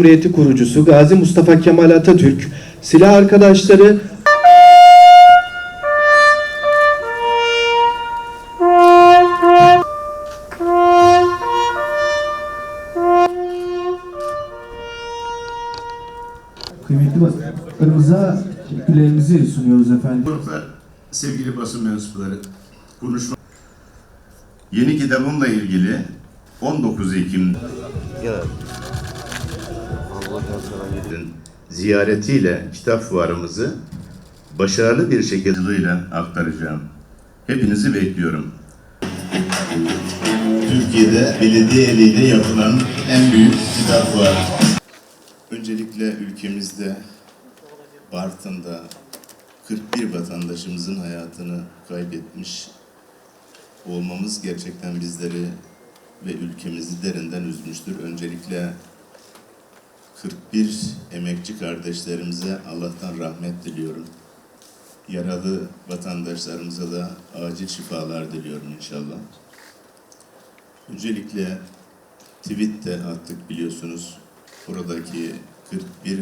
Cumhuriyeti kurucusu Gazi Mustafa Kemal Atatürk, silah arkadaşları Kıymetli basınlarımıza teşekkürlerimizi sunuyoruz efendim. Gruplar, sevgili basın mensupları, konuşma. Yeni kitabımla ilgili 19 Ekim ziyaretiyle kitap fuarımızı başarılı bir şekilde aktaracağım. Hepinizi bekliyorum. Türkiye'de belediye eliyle yapılan en büyük kitap fuarı. Öncelikle ülkemizde Bartın'da 41 vatandaşımızın hayatını kaybetmiş olmamız gerçekten bizleri ve ülkemizi derinden üzmüştür. Öncelikle 41 emekçi kardeşlerimize Allah'tan rahmet diliyorum. Yaralı vatandaşlarımıza da acil şifalar diliyorum inşallah. Öncelikle tweet de attık biliyorsunuz. Oradaki 41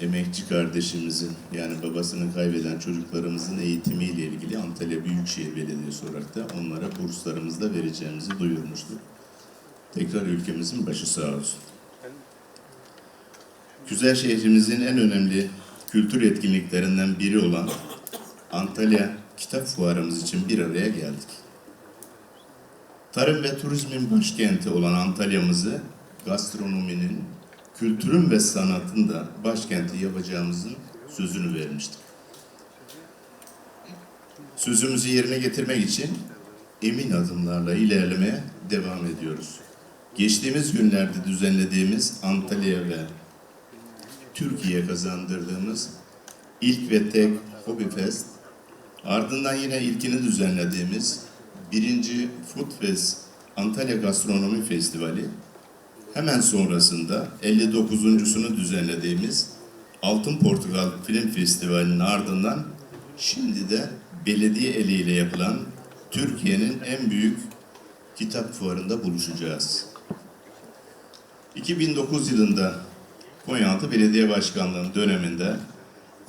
emekçi kardeşimizin yani babasını kaybeden çocuklarımızın eğitimiyle ilgili Antalya Büyükşehir Belediyesi olarak da onlara burslarımızı da vereceğimizi duyurmuştuk. Tekrar ülkemizin başı sağ olsun. Güzel şehrimizin en önemli kültür etkinliklerinden biri olan Antalya Kitap Fuarımız için bir araya geldik. Tarım ve turizmin başkenti olan Antalya'mızı gastronominin, kültürün ve sanatın da başkenti yapacağımızın sözünü vermiştik. Sözümüzü yerine getirmek için emin adımlarla ilerlemeye devam ediyoruz. Geçtiğimiz günlerde düzenlediğimiz Antalya ve Türkiye kazandırdığımız ilk ve tek Hobby Fest, ardından yine ilkini düzenlediğimiz birinci Food Fest Antalya Gastronomi Festivali, hemen sonrasında 59.sunu düzenlediğimiz Altın Portakal Film Festivali'nin ardından şimdi de belediye eliyle yapılan Türkiye'nin en büyük kitap fuarında buluşacağız. 2009 yılında Konyaaltı Belediye Başkanlığı döneminde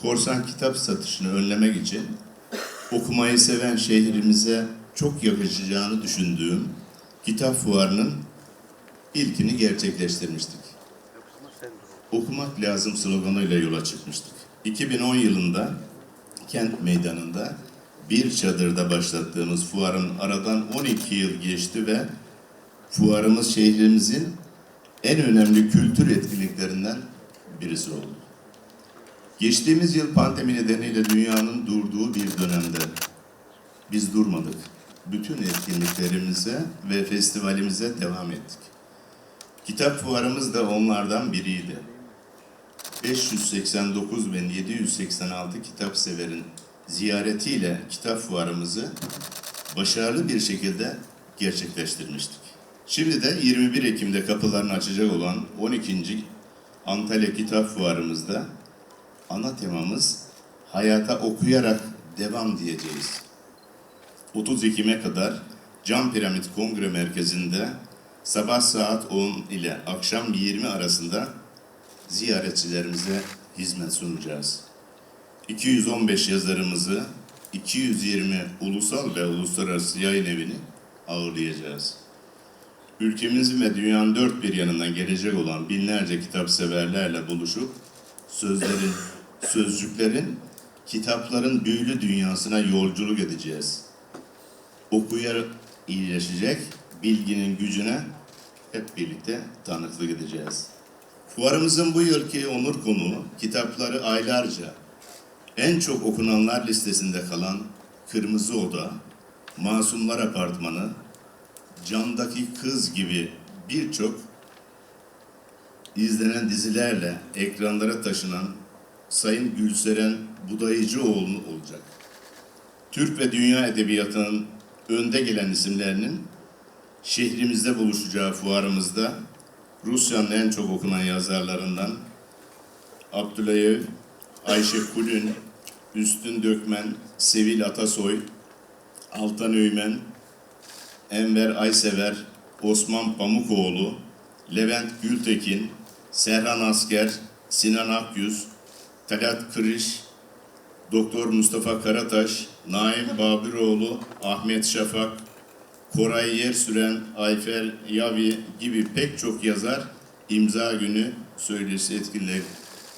korsan kitap satışını önlemek için okumayı seven şehrimize çok yakışacağını düşündüğüm kitap fuarının ilkini gerçekleştirmiştik. Okumak lazım sloganıyla yola çıkmıştık. 2010 yılında kent meydanında bir çadırda başlattığımız fuarın aradan 12 yıl geçti ve fuarımız şehrimizin en önemli kültür etkinliklerinden birisi oldu. Geçtiğimiz yıl pandemi nedeniyle dünyanın durduğu bir dönemde biz durmadık. Bütün etkinliklerimize ve festivalimize devam ettik. Kitap fuarımız da onlardan biriydi. 589.786 kitap severin ziyaretiyle kitap fuarımızı başarılı bir şekilde gerçekleştirmiştik. Şimdi de 21 Ekim'de kapılarını açacak olan 12. Antalya Kitap Fuarımızda ana temamız hayata okuyarak devam diyeceğiz. 30 Ekim'e kadar Cam Piramit Kongre Merkezi'nde sabah saat 10 ile akşam 20 arasında ziyaretçilerimize hizmet sunacağız. 215 yazarımızı 220 ulusal ve uluslararası yayın evini ağırlayacağız. Ülkemizin ve dünyanın dört bir yanından gelecek olan binlerce kitap severlerle buluşup sözlerin, sözcüklerin, kitapların büyülü dünyasına yolculuk edeceğiz. Okuyarak iyileşecek, bilginin gücüne hep birlikte tanıklık edeceğiz. Fuarımızın bu yılki onur konuğu kitapları aylarca en çok okunanlar listesinde kalan Kırmızı Oda, Masumlar Apartmanı, Camdaki Kız gibi birçok izlenen dizilerle ekranlara taşınan Sayın Gülseren Budayıcıoğlu olacak. Türk ve dünya edebiyatının önde gelen isimlerinin şehrimizde buluşacağı fuarımızda Rusya'nın en çok okunan yazarlarından Abdülayev, Ayşe Kulün, Üstün Dökmen, Sevil Atasoy, Altan Öğmen, Enver Aysever, Osman Pamukoğlu, Levent Gültekin, Serhan Asker, Sinan Akyüz, Talat Kırış, Doktor Mustafa Karataş, Naim Babiroğlu, Ahmet Şafak, Koray Yersüren, Ayfer Yavi gibi pek çok yazar imza günü söyleşi etkinlik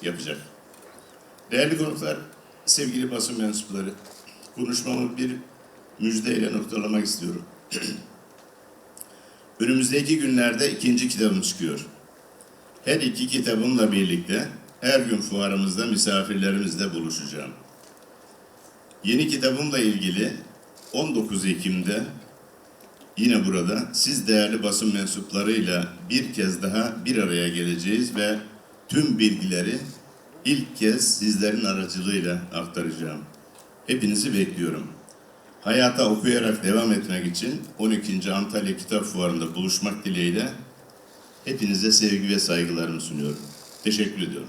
yapacak. Değerli konuklar, sevgili basın mensupları, konuşmamı bir müjdeyle noktalamak istiyorum. Önümüzdeki günlerde ikinci kitabım çıkıyor. Her iki kitabımla birlikte her gün fuarımızda misafirlerimizle buluşacağım. Yeni kitabımla ilgili 19 Ekim'de yine burada siz değerli basın mensuplarıyla bir kez daha bir araya geleceğiz ve tüm bilgileri ilk kez sizlerin aracılığıyla aktaracağım. Hepinizi bekliyorum. Hayata okuyarak devam etmek için 12. Antalya Kitap Fuarı'nda buluşmak dileğiyle hepinize sevgi ve saygılarımı sunuyorum. Teşekkür ediyorum.